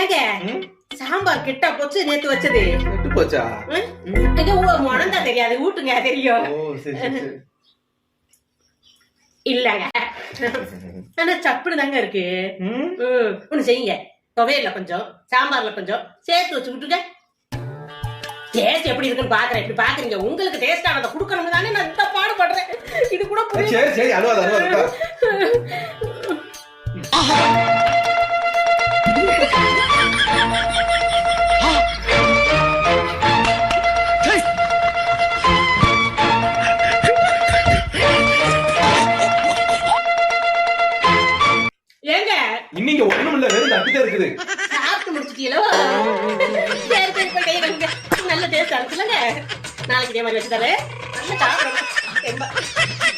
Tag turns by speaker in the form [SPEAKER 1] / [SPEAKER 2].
[SPEAKER 1] ஏங்க? சாம்பார் கிட்ட போச்சு நேத்து வச்சது.
[SPEAKER 2] கெட்டு போச்சா?
[SPEAKER 1] இது தெரியாது ஊட்டுங்க தெரியும். இல்லங்க. ஆனா சப்புனு தாங்க இருக்கு. ஒண்ணு செய்யுங்க. துவையல்ல கொஞ்சம் சாம்பார்ல கொஞ்சம் சேர்த்து வச்சு விட்டுங்க டேஸ்ட் எப்படி இருக்குன்னு பாக்குறேன். இப்படி பாக்குறீங்க உங்களுக்கு டேஸ்ட் ஆனதை கொடுக்கணும் தானே நான் இந்த பாடுபடுறேன். இது கூட
[SPEAKER 2] சரி சரி அழுவாத இன்னைக்கு ஒண்ணும் இல்ல வெறும் இருக்குது.
[SPEAKER 1] சாப்பிட்டு முடிச்சிட்டீங்களோ சரி சரி போய் கை வைங்க நல்ல டேஸ்ட் இருக்குல்லங்க. நாளைக்கு இதே மாதிரி வச்சு தரேன் நல்ல சாப்பிடுங்க.